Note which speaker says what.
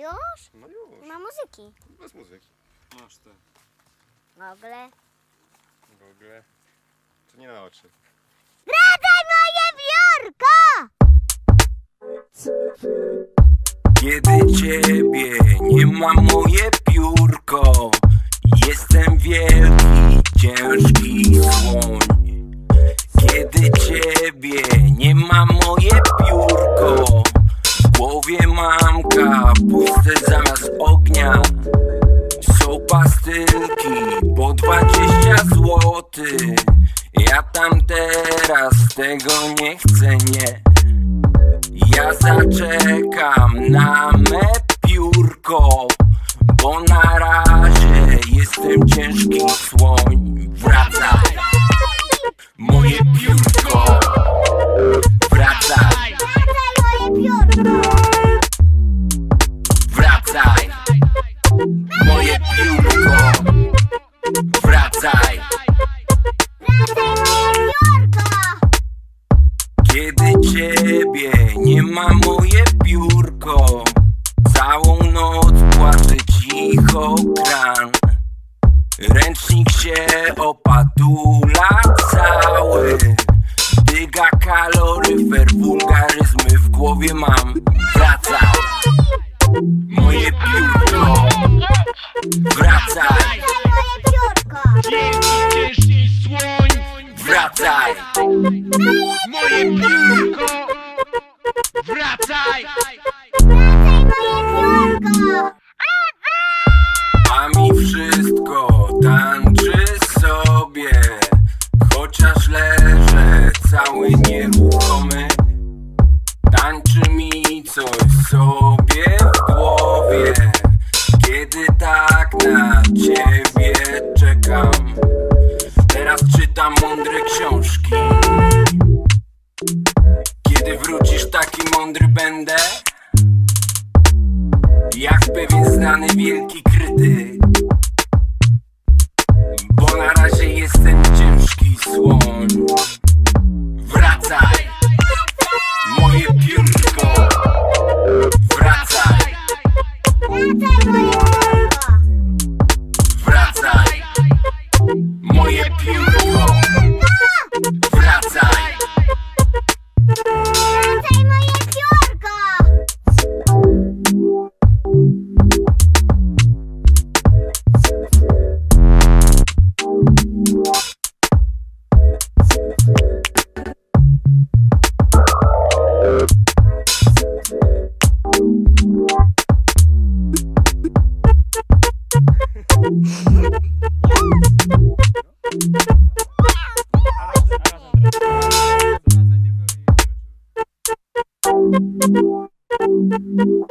Speaker 1: Już?
Speaker 2: No już,
Speaker 1: Ma muzyki.
Speaker 2: bez muzyki.
Speaker 3: Masz te.
Speaker 1: Gogle.
Speaker 2: Google. To nie na oczy.
Speaker 1: Wracaj moje biurko!
Speaker 4: Kiedy ciebie nie ma moje piórko Jestem wielki, ciężki słoń mam kapustę zamiast ognia. Są pastylki po 20 złotych Ja tam teraz tego nie chcę, nie. Ja zaczekam na me piórko Bo na razie jestem ciężki słoń Kiedy ciebie nie ma moje biurko Całą noc płacze cicho kran. Ręcznik się opatula cały. Dyga kaloryfer, wulgaryzmy w głowie mam. Wracaj. Moje biurko. Wracaj.
Speaker 1: Wracaj moje biurko!
Speaker 4: Jak pewien znany wielki krytyk
Speaker 3: Thank you.